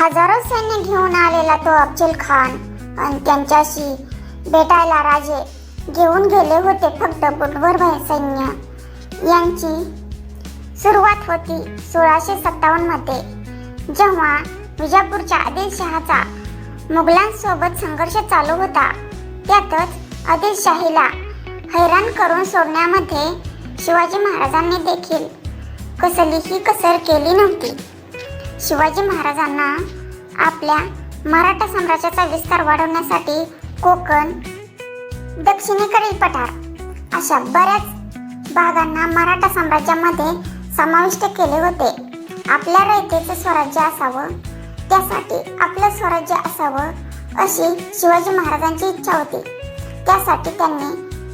हजारो सैन्य घेऊन आलेला तो अफजल खान आणि त्यांच्याशी भेटायला राजे घेऊन गेले होते फक्त बुटभर सैन्य. यांची सुरुवात होती सोळाशे सत्तावन्नमध्ये जेव्हा विजापूरच्या आदिलशहाचा मुघलांसोबत संघर्ष चालू होता. त्यातच आदिलशाहीला हैराण करून सोडण्यामध्ये शिवाजी महाराजांनी देखील कसलीही कसर केली नव्हती. शिवाजी महाराजांना आपल्या मराठा साम्राज्याचा विस्तार वाढवण्यासाठी कोकण दक्षिणेकडील पठार अशा बऱ्याच भागांना मराठा साम्राज्यामध्ये समाविष्ट केले होते. आपल्या रयतेचं स्वराज्य असावं त्यासाठी आपलं स्वराज्य असावं अशी शिवाजी महाराजांची इच्छा होती. त्यासाठी त्यांनी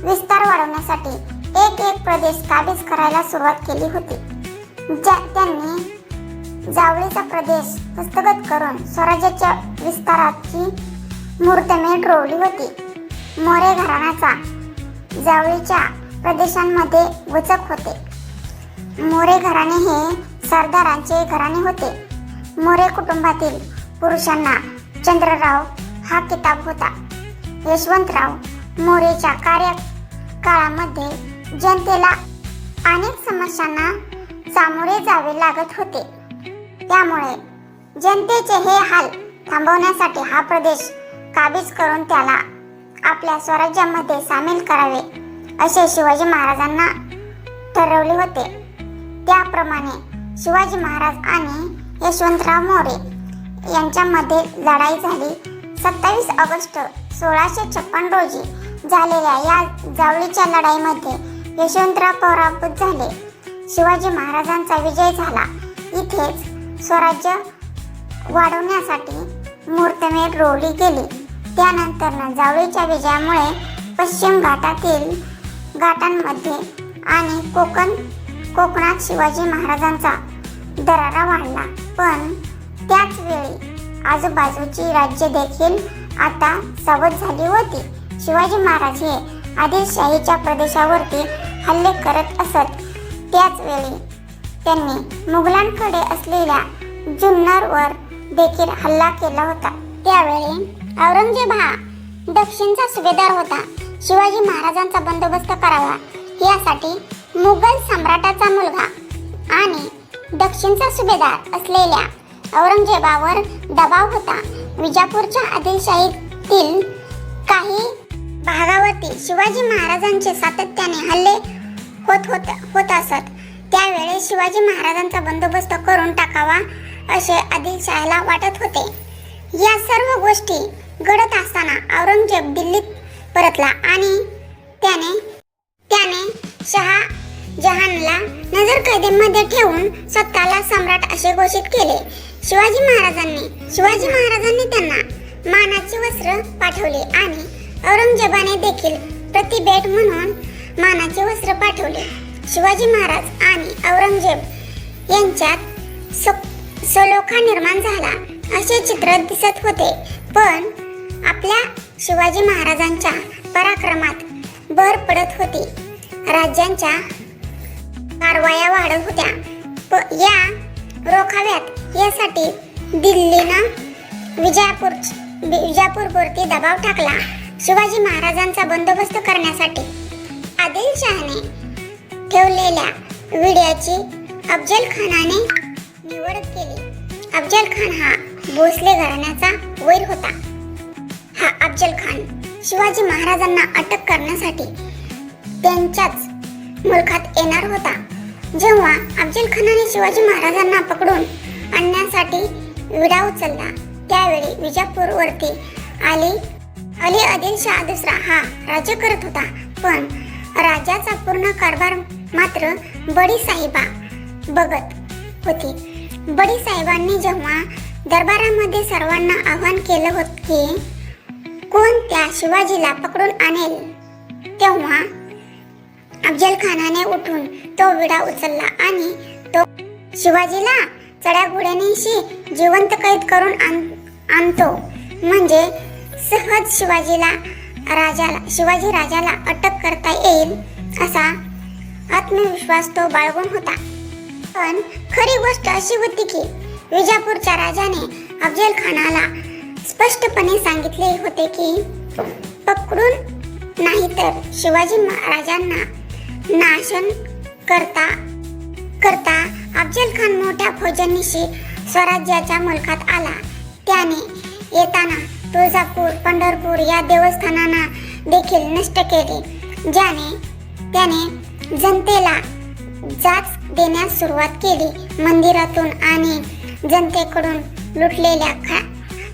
विस्तार वाढवण्यासाठी एक एक प्रदेश काबीज करायला सुरुवात केली होती. ज्या त्यांनी जावळीचा प्रदेश हस्तगत करून स्वराज्याच्या विस्ताराची मुहूर्तमेढ रोवली होती. मोरे घराण्याचा जावळीच्या प्रदेशांमध्ये वचक होते. मोरे घराणे हे सरदारांचे घराणे होते. मोरे कुटुंबातील पुरुषांना चंद्रराव हा किताब होता. यशवंतराव मोरेच्या कार्यकाळामध्ये जनतेला अनेक समस्यांना सामोरे जावे लागत होते. त्यामुळे जनतेचे हे हाल थांबवण्यासाठी हा प्रदेश काबीज करून त्याला आपल्या स्वराज्यामध्ये सामील करावे असे शिवाजी महाराजांना ठरवले होते. त्याप्रमाणे शिवाजी महाराज आणि यशवंतराव मोरे यांच्यामध्ये लढाई झाली. सत्तावीस ऑगस्ट सोळाशे छप्पन रोजी झालेल्या या जावळीच्या लढाईमध्ये यशवंतराव पराभूत झाले. शिवाजी महाराजांचा विजय झाला. इथेच स्वराज्य वाढवण्यासाठी मुहूर्तमेढ रोवली गेली त्यानंतर जावळीच्या विजयामुळे पश्चिम घाटातील घाटांमध्ये आणि कोकण कोकणात शिवाजी महाराजांचा दरारा वाढला. पण त्याच वेळी आजूबाजूची राज्य देखील आता सावध झाली होती. शिवाजी महाराज हे आदिलशाहीच्या प्रदेशावरती हल्ले करत असत. त्याच वेळी त्यांनी मुघलांकडे असलेल्या जुन्नरवर देखील हल्ला केला होता. त्यावेळी औरंगजेब हा दक्षिणचा सुभेदार होता. शिवाजी महाराजांचा बंदोबस्त करावा यासाठी मुघल सम्राटाचा मुलगा आणि दक्षिणचा सुभेदार असलेल्या औरंगजेबावर दबाव होता. विजापूरच्या आदिलशाहीतील काही भागावरती शिवाजी महाराजांचे सातत्याने हल्ले होत होत होत असत. त्यावेळी शिवाजी महाराजांचा बंदोबस्त करून टाकावा असे आदिलशहाला वाटत होते. या सर्व गोष्टी घडत असताना औरंगजेब दिल्लीत परतला आणि त्याने त्याने शहा जहानला नजर कैदेमध्ये ठेवून स्वतःला सम्राट असे घोषित केले. शिवाजी महाराजांनी शिवाजी महाराजांनी त्यांना मानाची वस्त्र पाठवले आणि औरंगजेबाने देखील प्रतिभेट म्हणून मानाचे वस्त्र पाठवले. शिवाजी महाराज आणि औरंगजेब यांच्यात स- सलोखा निर्माण झाला असे चित्र दिसत होते. पण आपल्या शिवाजी महाराजांच्या पराक्रमात भर पडत होती. राज्यांच्या कारवाया वाढत होत्या. प या रोखाव्यात यासाठी दिल्लीनं विजापूर विजापूरवरती दबाव टाकला. शिवाजी महाराजांचा बंदोबस्त करण्यासाठी आदिलशहाने ठेवलेल्या विड्याची अफजल खानाने निवड केली. अफजल खान हा भोसले घराण्याचा वैर होता. हा अफजल खान शिवाजी महाराजांना अटक करण्यासाठी त्यांच्याच मुलखात येणार होता. जेव्हा अफजल खानाने शिवाजी महाराजांना पकडून आणण्यासाठी विडा उचलला त्यावेळी विजापूरवरती आली. अली आदिल शाह दुसरा हा राज्य करत होता पण राजाचा पूर्ण कारभार मात्र बडी साहिबा बघत होती. बडी साहेबांनी जेव्हा दरबारामध्ये सर्वांना आवाहन केलं होत की कोण त्या शिवाजीला पकडून आणेल तेव्हा अफजल खानाने उठून तो विडा उचलला आणि तो शिवाजीला चढ्या घोड्यानेशी जिवंत कैद करून आण- आणतो. म्हणजे सहज शिवाजीला राजाला शिवाजी राजाला अटक करता येईल असा आत्मविश्वास तो बाळगून होता. पण खरी गोष्ट अशी होती की विजापूरच्या राजाने अफजल खानाला स्पष्टपणे सांगितले होते की पकडून नाही तर शिवाजी महाराजांना नाशन करता करता अफजल खान मोठ्या फौजांनीशी स्वराज्याच्या मुलखात आला. त्याने येताना तुळजापूर पंढरपूर या देवस्थानांना देखील नष्ट केले ज्याने त्याने जनतेला जात देण्यास सुरुवात केली. मंदिरातून आणि जनतेकडून लुटलेल्या खा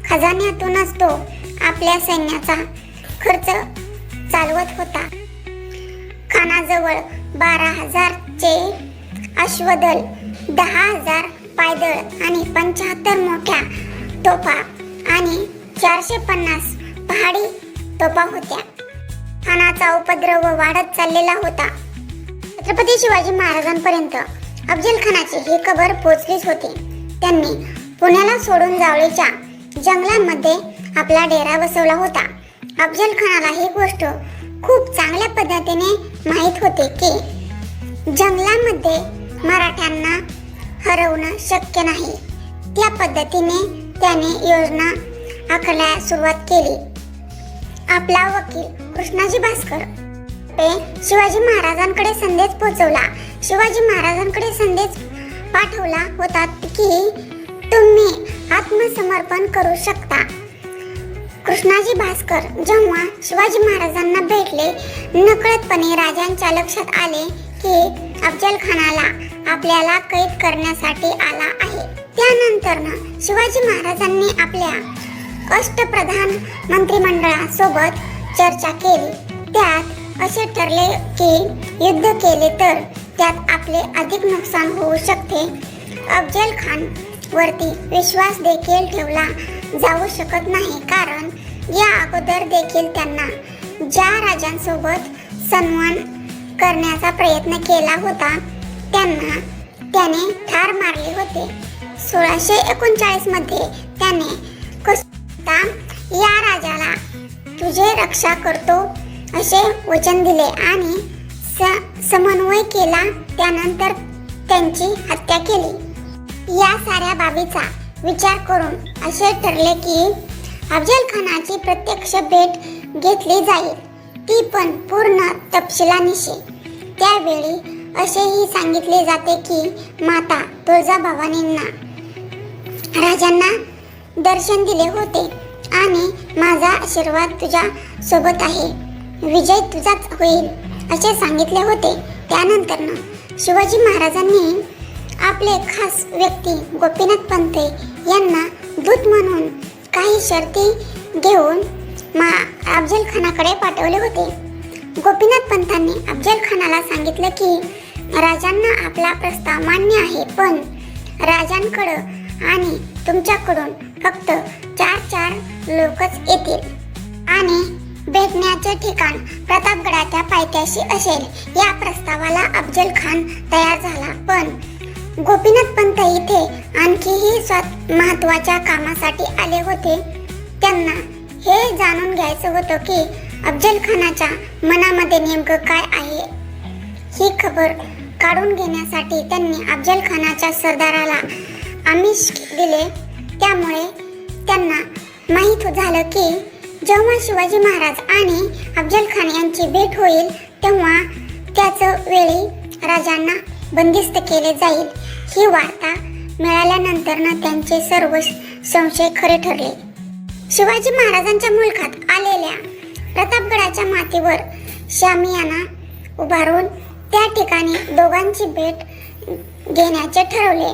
खजान्यातूनच तो आपल्या सैन्याचा खर्च चालवत होता. खानाजवळ बारा हजारचे अश्वदल दहा हजार पायदळ आणि पंच्याहत्तर मोठ्या तोफा आणि चारशे पन्नास पहाडी तोफा होत्या. खानाचा उपद्रव वाढत चाललेला होता. छत्रपती शिवाजी महाराजांपर्यंत अफजल खानाची ही खबर पोचलीच होती. त्यांनी पुण्याला सोडून जावळीच्या जंगलामध्ये आपला डेरा बसवला होता. अफजल खानाला ही गोष्ट खूप चांगल्या पद्धतीने माहीत होते की जंगलामध्ये मराठ्यांना हरवणं शक्य नाही. त्या पद्धतीने त्याने योजना आखण्यास सुरुवात केली. आपला वकील कृष्णाजी भास्कर ते शिवाजी महाराजांकडे संदेश पोहोचवला शिवाजी महाराजांकडे संदेश पाठवला होता की तुम्ही आत्मसमर्पण करू शकता. कृष्णाजी भास्कर जेव्हा शिवाजी महाराजांना भेटले नकळतपणे राजांच्या लक्षात आले की अफजल खानाला आपल्याला कैद करण्यासाठी आला आहे. त्यानंतर शिवाजी महाराजांनी आपल्या अष्टप्रधान मंत्रिमंडळासोबत चर्चा केली. त्यात असे ठरले की युद्ध केले तर त्यात आपले अधिक नुकसान होऊ शकते. अफजल खान वरती विश्वास देखील ठेवला जाऊ शकत नाही. कारण या अगोदर देखील त्यांना ज्या राजांसोबत सन्मान करण्याचा प्रयत्न केला होता त्यांना त्याने ठार मारले होते. सोळाशे एकोणचाळीसमध्ये त्याने कुस्ता या राजाला तुझे रक्षा करतो. असे वचन दिले आणि स- समन्वय केला. त्यानंतर त्यांची हत्या केली. या साऱ्या बाबीचा विचार करून असे ठरले की अफजल खानाची प्रत्यक्ष भेट घेतली जाईल. ती पण पूर्ण तपशिलानिशी. त्यावेळी असेही सांगितले जाते की माता तुळजाभवानींना राजांना दर्शन दिले होते आणि माझा आशीर्वाद तुझ्या सोबत आहे. विजय तुझाच होईल असे सांगितले होते. त्यानंतर शिवाजी महाराजांनी आपले खास व्यक्ती गोपीनाथ पंत यांना दूत म्हणून काही शर्ती घेऊन मा अफजल खानाकडे पाठवले होते. गोपीनाथ पंतांनी अफजल खानाला सांगितलं की राजांना आपला प्रस्ताव मान्य आहे पण राजांकडं आणि तुमच्याकडून फक्त चार चार लोकच येतील. आणि भेटण्याचे ठिकाण प्रतापगडाच्या पायथ्याशी असेल. या प्रस्तावाला अफजल खान तयार झाला. पण गोपीनाथ पंत इथे आणखीही स्वा- महत्त्वाच्या कामासाठी आले होते. त्यांना हे जाणून घ्यायचं होतं की अफजल खानाच्या मनामध्ये नेमकं काय आहे? ही खबर काढून घेण्यासाठी त्यांनी अफजल खानाच्या सरदाराला आमिष दिले. त्यामुळे त्यांना माहीत झालं की जेव्हा शिवाजी महाराज आणि अफजल खान यांची भेट होईल तेव्हा त्याच वेळी राजांना बंदिस्त केले जाईल ही वार्ता मिळाल्यानंतर त्यांचे सर्व संशय खरे ठरले. शिवाजी महाराजांच्या मुलखात आलेल्या प्रतापगडाच्या मातीवर शामियाना उभारून त्या ठिकाणी दोघांची भेट घेण्याचे ठरवले.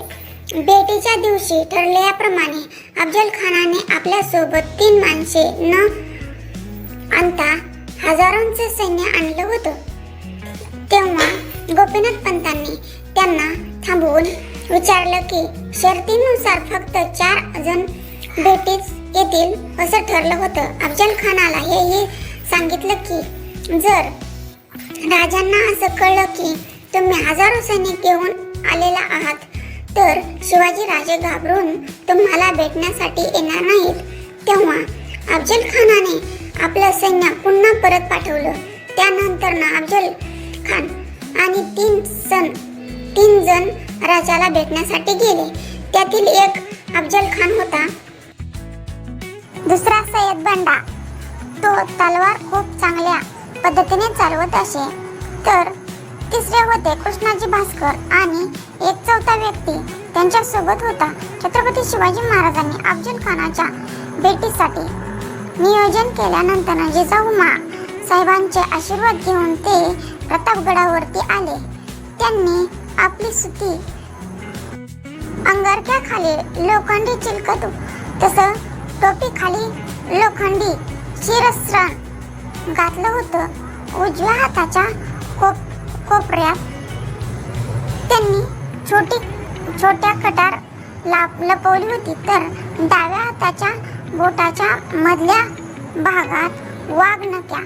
भेटीच्या दिवशी ठरल्याप्रमाणे अफजल खानाने आपल्यासोबत तीन माणसे न आणता हजारोंचे सैन्य आणलं होतं. तेव्हा गोपीनाथ पंतांनी त्यांना थांबवून विचारलं की शर्तीनुसार फक्त चार जण भेटीच येतील असं ठरलं होतं. अफजल खानाला हेही सांगितलं की जर राजांना असं कळलं की तुम्ही हजारो सैनिक घेऊन आलेला आहात तर शिवाजी राजे घाबरून तुम्हाला भेटण्यासाठी येणार नाहीत. तेव्हा अफजल खानाने आपलं सैन्य पुन्हा परत पाठवलं. त्यानंतर ना अफजल खान आणि तीन सण तीन जण राजाला भेटण्यासाठी गेले. त्यातील एक अफजल खान होता. दुसरा सय्यद बंडा. तो तलवार खूप चांगल्या पद्धतीने चालवत असे. तर तिसरे होते कृष्णाजी भास्कर आणि एक चौथा व्यक्ती त्यांच्यासोबत होता. छत्रपती शिवाजी महाराजांनी अफजल खानाच्या भेटीसाठी नियोजन केल्यानंतर जिजाऊमा साहेबांचे आशीर्वाद घेऊन ते प्रतापगडावरती आले. त्यांनी आपली सुती अंगारक्याखाली लोखंडी चिलकत तसं टोपीखाली लोखंडी शिरस्त्राण घातलं होतं. उजव्या हाताच्या कोप कोपऱ्यात त्यांनी छोटी छोट्या कटार लाप लपवली होती. तर डाव्या हाताच्या बोटाच्या मधल्या भागात वाघनक्या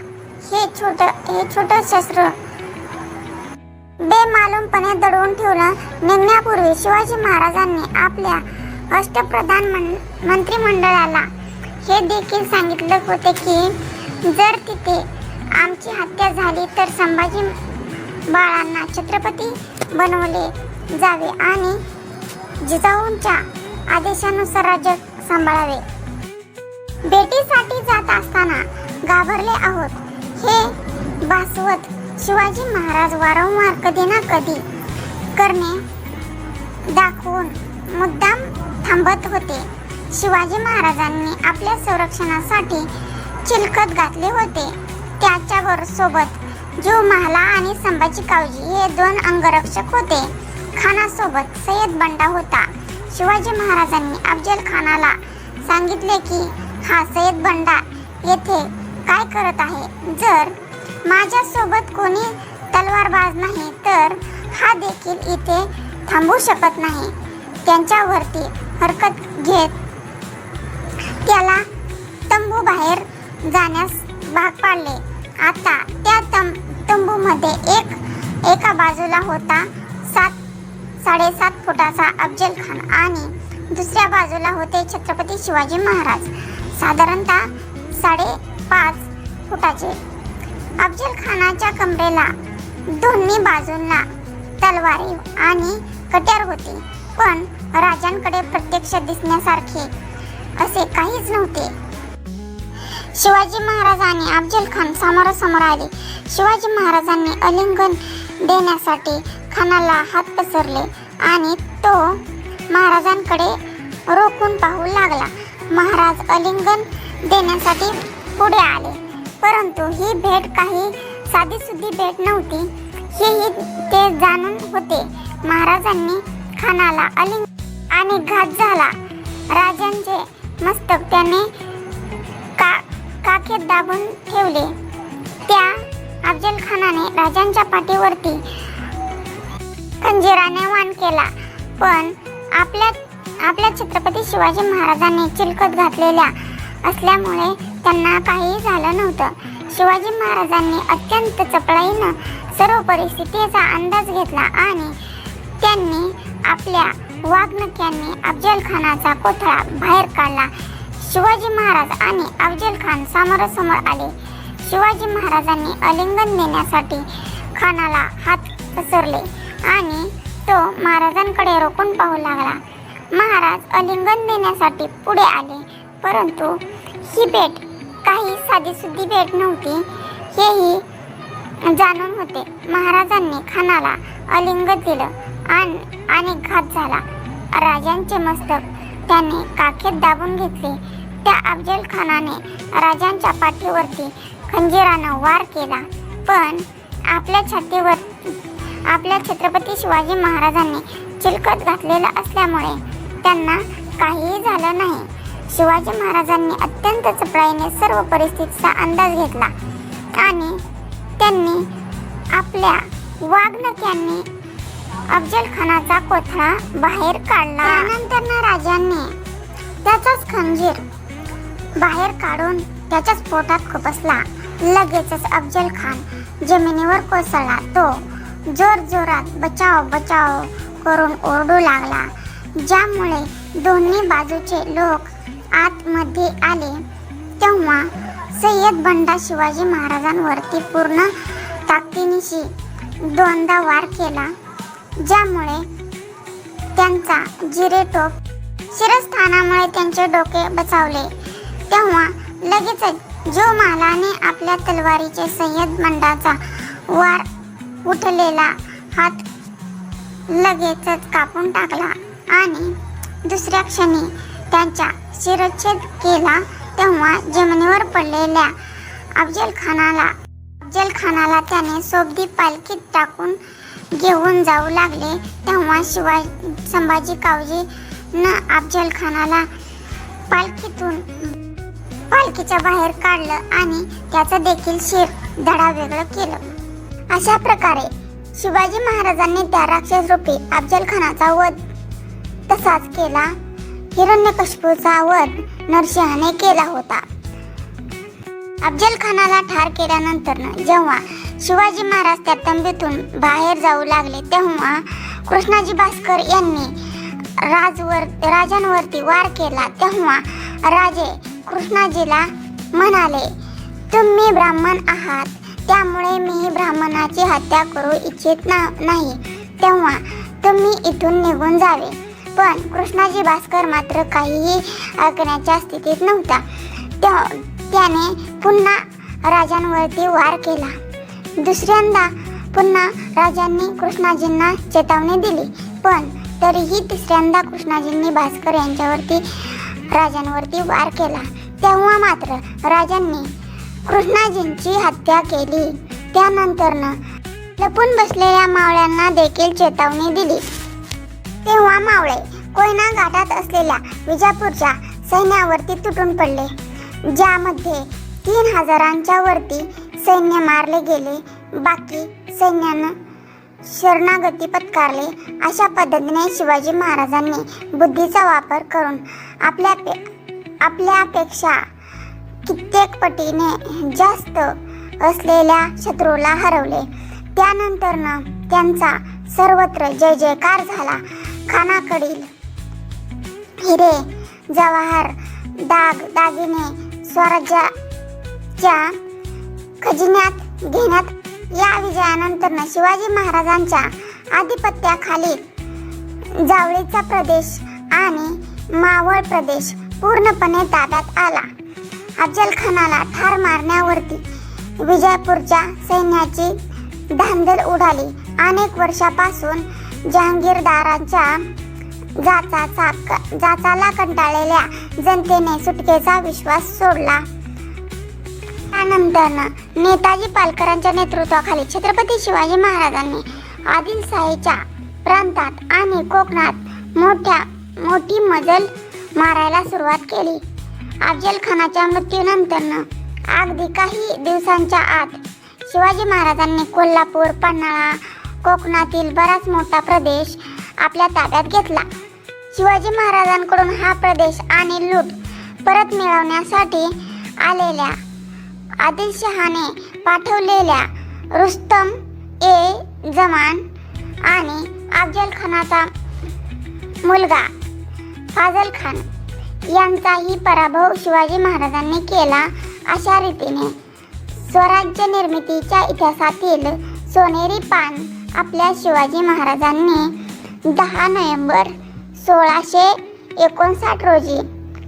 हे छोट हे छोट शस्त्र बेमालूमपणे दडवून ठेवलं. निघण्यापूर्वी शिवाजी महाराजांनी आपल्या अष्टप्रधान मं- मंत्रिमंडळाला हे देखील सांगितलं होते की जर तिथे आमची हत्या झाली तर संभाजी बाळांना छत्रपती बनवले जावे आणि जिजाऊंच्या आदेशानुसार राज्य सांभाळावे. भेटीसाठी जात असताना घाबरले आहोत. हे भासवत शिवाजी महाराज वारंवार कधी ना कधी करणे दाखवून मुद्दाम थांबत होते. शिवाजी महाराजांनी आपल्या संरक्षणासाठी चिलखत घातले होते. त्याच्यावर सोबत जो महाला आणि संभाजी कावजी हे दोन अंगरक्षक होते. खानासोबत सय्यद बंडा होता. शिवाजी महाराजांनी अफजल खानाला सांगितले की हा सय्यद बंडा येथे काय करत आहे? जर माझ्यासोबत कोणी तलवारबाज नाही तर हा देखील इथे थांबू शकत नाही. त्यांच्यावरती हरकत घेत त्याला तंबू बाहेर जाण्यास भाग पाडले. आता त्या तंब तंबूमध्ये एक एका बाजूला होता सात साडेसात फुटाचा अफजल खान आणि दुसऱ्या बाजूला होते छत्रपती शिवाजी महाराज. साधारणतः साडेपाच फुटाचे. अफजल खानाच्या कमरेला दोन्ही बाजूंना तलवारी आणि कट्यार होती. पण राजांकडे प्रत्यक्ष दिसण्यासारखे असे काहीच नव्हते. शिवाजी महाराज आणि अफजल खान समोरासमोर आले. शिवाजी महाराजांनी अलिंगन देण्यासाठी खानाला हात पसरले आणि तो महाराजांकडे रोखून पाहू लागला. महाराज अलिंगन देण्यासाठी पुढे आले. परंतु ही भेट काही साधीसुधी भेट नव्हती. हेही ते जाणून होते. महाराजांनी खानाला अलिंग आणि घात झाला. राजांचे मस्तक त्याने का काखेत दाबून ठेवले. त्या अफजल खानाने राजांच्या पाठीवरती खंजिराने वाण केला. पण आपल्या आपल्या छत्रपती शिवाजी महाराजांनी चिलकत घातलेल्या असल्यामुळे त्यांना काहीही झालं नव्हतं. शिवाजी महाराजांनी अत्यंत चपळाईनं सर्व परिस्थितीचा अंदाज घेतला आणि त्यांनी आपल्या वाघनक्यांनी अफजल खानाचा कोथळा बाहेर काढला. शिवाजी महाराज आणि अफजल खान समोरासमोर आले. शिवाजी महाराजांनी अलिंगन देण्यासाठी खानाला हात पसरले आणि तो महाराजांकडे रोखून पाहू लागला. महाराज अलिंगन देण्यासाठी पुढे आले परंतु ही भेट काही साधीसुद्धी भेट नव्हती हेही जाणून होते. महाराजांनी खानाला अलिंगन दिलं आणि आणि घात झाला. राजांचे मस्तक त्याने काखेत दाबून घेतले. त्या अफजल खानाने राजांच्या पाठीवरती खंजिरानं वार केला. पण आपल्या छातीवर आपल्या छत्रपती शिवाजी महाराजांनी चिलकत घातलेलं असल्यामुळे त्यांना काहीही झालं नाही. शिवाजी महाराजांनी अत्यंत चपळाईने सर्व परिस्थितीचा अंदाज घेतला आणि त्यांनी आपल्या वाघनक्यांनी अफजल खानाचा कोथळा बाहेर काढला. त्यानंतर ना राजांनी त्याचाच खंजीर बाहेर काढून त्याच्याच पोटात खुपसला. लगेचच अफजल खान जमिनीवर कोसळला. तो जोर जोरात बचाव बचाव करून ओरडू लागला. ज्यामुळे दोन्ही बाजूचे लोक आतमध्ये आले तेव्हा सय्यद बंडा शिवाजी महाराजांवरती पूर्ण ताकदीनिशी दोनदा वार केला ज्यामुळे त्यांचा जिरेटोप शिरस्थानामुळे त्यांचे डोके बचावले. तेव्हा लगेचच जो मालाने आपल्या तलवारीचे सय्यद मंडाचा वार उठलेला हात लगेचच कापून टाकला आणि दुसऱ्या क्षणी त्यांचा शिरच्छेद केला तेव्हा जमिनीवर पडलेल्या अफजल खानाला अफजल खानाला त्याने सोबदी पालखीत टाकून घेऊन जाऊ लागले. तेव्हा शिवाय संभाजी कावजी न अफजल खानाला पालखीतून पालखीच्या बाहेर काढलं आणि त्याचं देखील शिर धडा वेगळं केलं. अशा प्रकारे शिवाजी महाराजांनी त्या राक्षस रूपी अफजल खानाचा वध तसाच केला. हिरण्यकशपूचा वध नरसिंहाने केला होता. अफजल खानाला ठार केल्यानंतर जेव्हा शिवाजी महाराज त्या तंबीतून बाहेर जाऊ लागले तेव्हा कृष्णाजी भास्कर यांनी राजवर राजांवरती वार केला. तेव्हा राजे कृष्णाजीला म्हणाले तुम्ही ब्राह्मण आहात त्यामुळे मी ब्राह्मणाची हत्या करू इच्छित ना नाही. तेव्हा तुम्ही इथून निघून जावे. पण कृष्णाजी भास्कर मात्र काहीही ऐकण्याच्या स्थितीत नव्हता. त्या- त्याने पुन्हा राजांवरती वार केला. दुसऱ्यांदा पुन्हा राजांनी कृष्णाजींना चेतावणी दिली. पण तरीही तिसऱ्यांदा कृष्णाजींनी भास्कर यांच्यावरती राजांवरती वार केला. तेव्हा मात्र राजांनी कृष्णाजींची हत्या केली. त्यानंतरनं लपून बसलेल्या मावळ्यांना देखील चेतावणी दिली. तेव्हा मावळे कोयना घाटात असलेल्या विजापूरच्या सैन्यावरती तुटून पडले. ज्यामध्ये तीन हजारांच्या वरती सैन्य मारले गेले. बाकी सैन्यानं शरणागती पत्कारले. अशा पद्धतीने शिवाजी महाराजांनी बुद्धीचा वापर करून आपल्या आपल्यापेक्षा कित्येक पटीने जास्त असलेल्या शत्रूला हरवले. त्यानंतरनं त्यांचा सर्वत्र जय जयकार झाला. खानाकडील हिरे जवाहर दाग दागिने स्वराज्याच्या खजिन्यात घेण्यात या विजयानंतर शिवाजी महाराजांच्या आधिपत्याखाली जावळीचा प्रदेश आणि मावळ प्रदेश पूर्णपणे ताब्यात आला. अफजल खानाला ठार मारण्यावरती विजयपूरच्या सैन्याची धांदल उडाली. अनेक वर्षापासून जहांगीरदारांच्या जाचाचा जाचाला कंटाळलेल्या जनतेने सुटकेचा विश्वास सोडला. त्यानंतर नेताजी पालकरांच्या नेतृत्वाखाली छत्रपती शिवाजी महाराजांनी आदिलशाहीच्या प्रांतात आणि कोकणात मोठ्या मोठी मजल मारायला सुरुवात केली. अफजल खानाच्या मृत्यूनंतर अगदी काही दिवसांच्या आत शिवाजी महाराजांनी कोल्हापूर पन्हाळा कोकणातील बराच मोठा प्रदेश आपल्या ताब्यात घेतला. शिवाजी महाराजांकडून हा प्रदेश आणि लूट परत मिळवण्यासाठी आलेल्या आदिलशहाने पाठवलेल्या रुस्तम ए जमान आणि अफजल खानाचा मुलगा फाजल खान यांचाही पराभव शिवाजी महाराजांनी केला अशा रीतीने. स्वराज्य निर्मितीच्या इतिहासातील सोनेरी पान आपल्या शिवाजी महाराजांनी दहा नोव्हेंबर सोळाशे एकोणसाठ रोजी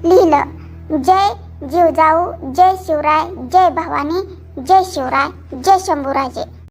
लिहिलं. जय जिवजाऊ जय शिवराय जय भवानी जय शिवराय जय शंभूराजे.